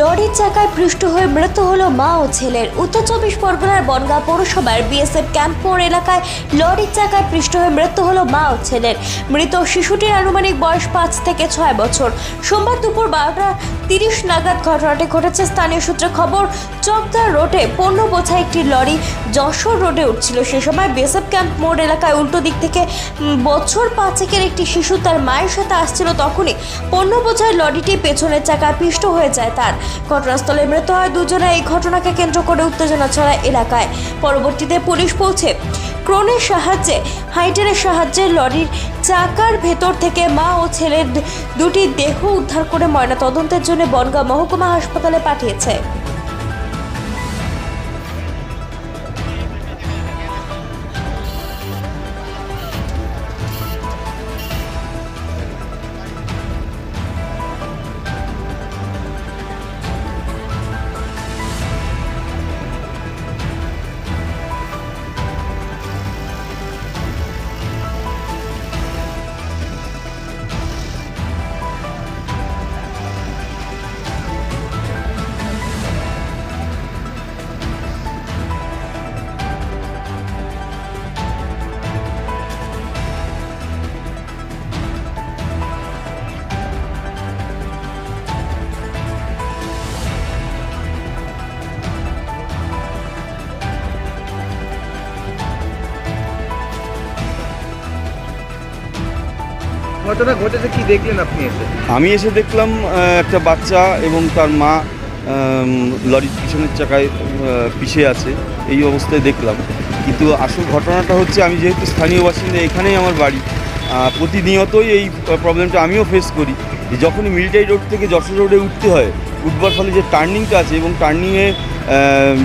লরির চাকায় পৃষ্ঠ হয়ে মৃত্যু হলো মা ও ছেলের। উত্তর চব্বিশ পরগনার বনগাঁ পৌরসভার বিএসএফ ক্যাম্প মোড় এলাকায় লরির চাকায় পৃষ্ঠ হয়ে মৃত্যু হলো মা ও ছেলের। মৃত শিশুটির আনুমানিক বয়স পাঁচ থেকে ছয় বছর। সোমবার দুপুর বারোটা তিরিশ নাগাদ ঘটনাটি ঘটেছে। স্থানীয় সূত্রে খবর, চকদার রোডে পণ্য বোঝাই একটি লরি যশোর রোডে উঠছিল। সে সময় বিএসএফ ক্যাম্প মোড় এলাকায় উল্টো দিক থেকে বছর পাঁচেকের একটি শিশু তার মায়ের সাথে আসছিল। তখনই পণ্য বোঝাই লরিটি পেছনের চাকায় পিষ্ট হয়ে যায় তার। ঘটনাস্থলে মৃত হয় দুজনে। এই ঘটনাকে কেন্দ্র করে উত্তেজনা ছড়ায় এলাকায়। পরবর্তীতে পুলিশ পৌঁছে ক্রোনের সাহায্যে হাইটারের সাহায্যে লরির চাকার ভেতর থেকে মা ও ছেলের দুটি দেহ উদ্ধার করে ময়না তদন্তের জন্য বনগাঁ মহকুমা হাসপাতালে পাঠিয়েছে। ঘটনা ঘটেছে, কি দেখলেন আপনি এসে? আমি এসে দেখলাম একটা বাচ্চা এবং তার মা লরির পিছনের চাকায় পিষে আছে। এই অবস্থায় দেখলাম। কিন্তু আসল ঘটনাটা হচ্ছে, আমি যেহেতু স্থানীয় বাসিন্দা, এখানেই আমার বাড়ি। প্রতিনিয়তই এই প্রবলেমটা আমিও ফেস করি। যে যখনই মিলিটারি রোড থেকে যশোর রোডে উঠতে হয়, উঠবার ফলে যে টার্নিংটা আছে এবং টার্নিংয়ে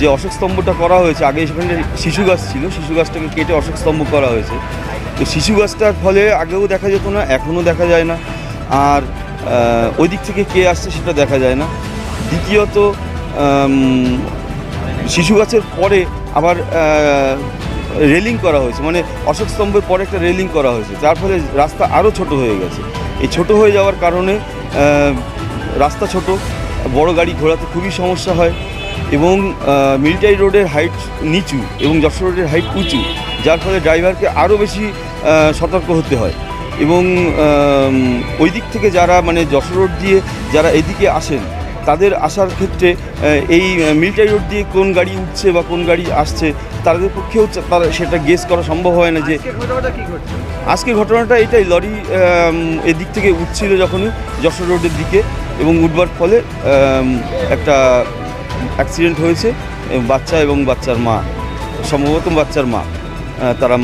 যে অশোক স্তম্ভটা করা হয়েছে, আগে সেখানে শিশু গাছ ছিল, শিশু গাছটাকে কেটে অশোক স্তম্ভ করা হয়েছে। তো শিশু গাছটার ফলে আগেও দেখা যেত না, এখনও দেখা যায় না। আর ওই দিক থেকে কে আসছে সেটা দেখা যায় না। দ্বিতীয়ত শিশু গাছের পরে আবার রেলিং করা হয়েছে। মানে অশোক স্তম্ভের পরে একটা রেলিং করা হয়েছে। যার ফলে রাস্তা আরও ছোট হয়ে গেছে। এই ছোট হয়ে যাওয়ার কারণে রাস্তা ছোট, বড় গাড়ি ঘোরাতে খুবই সমস্যা হয়। এবং মিলিটারি রোডের হাইট নিচু এবং যশোর রোডের হাইট উঁচু যার ফলে ড্রাইভারকে আরও বেশি সতর্ক হতে হয়। এবং ওই দিক থেকে যারা মানে যশোর রোড দিয়ে যারা এদিকে আসেন তাদের আসার ক্ষেত্রে এই মিলিটারি রোড দিয়ে কোন গাড়ি উঠছে বা কোন গাড়ি আসছে তাদের পক্ষেও তারা সেটা গেস করা সম্ভব হয় না যে আজকে ঘটনাটা আজকের ঘটনাটা এটাই লরি এদিক থেকে উঠছিল যখনই যশোর রোডের দিকে এবং উঠবার ফলে একটা অ্যাক্সিডেন্ট হয়েছে এবং বাচ্চা এবং বাচ্চার মা সম্ভবত বাচ্চার মা তারা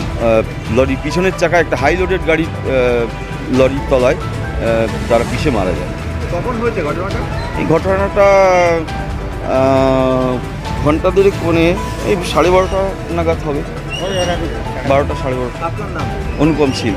লরির পিছনের চাকা একটা হাই লোডেড গাড়ির লরির তলায় তারা পিষে মারা যায়। কখন হয়েছে ঘটনাটা? এই ঘটনাটা ঘণ্টা দুয়েক কোণে এই সাড়ে বারোটা নাগাদ হবে। বারোটা সাড়ে বারোটা। অনুপম শীল